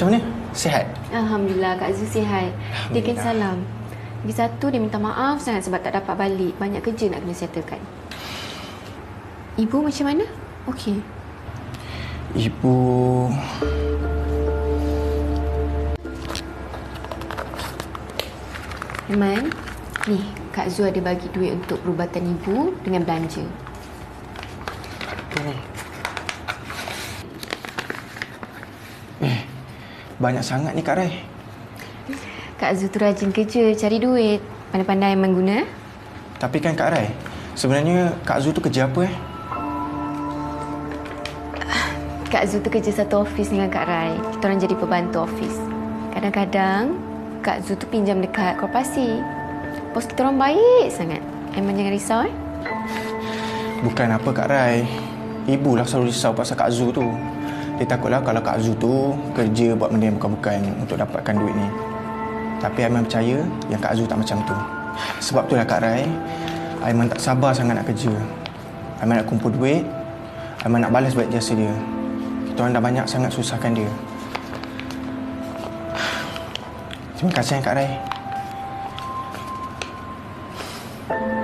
Macam mana? Sihat? Alhamdulillah Kak Zul sihat. Dia kan salam. Lagi satu dia minta maaf sangat sebab tak dapat balik. Banyak kerja nak kena settlekan. Ibu macam mana? Okey. Ibu... Iman, ni Kak Zul ada bagi duit untuk perubatan ibu dengan belanja. Apa ni? Eh, banyak sangat ni Kak Rai. Kak Zul tu rajin kerja, cari duit. Pandai-pandai mengguna. Tapi kan Kak Rai, sebenarnya Kak Zul tu kerja apa eh? Kak Zul tu kerja satu office dengan Kak Rai. Kita orang jadi pembantu office. Kadang-kadang Kak Zul tu pinjam dekat korporasi. Bos kita orang baik sangat. Aiman jangan risau eh. Bukan apa Kak Rai. Ibu lah selalu risau pasal Kak Zul tu. Dia takutlah kalau Kak Zu tu kerja buat benda yang bukan-bukan untuk dapatkan duit ni. Tapi Aiman percaya yang Kak Zu tak macam tu. Sebab itulah Kak Rai, Aiman tak sabar sangat nak kerja. Aiman nak kumpul duit, Aiman nak balas baik jasa dia. Kita orang dah banyak sangat susahkan dia. Terima kasih Kak Rai.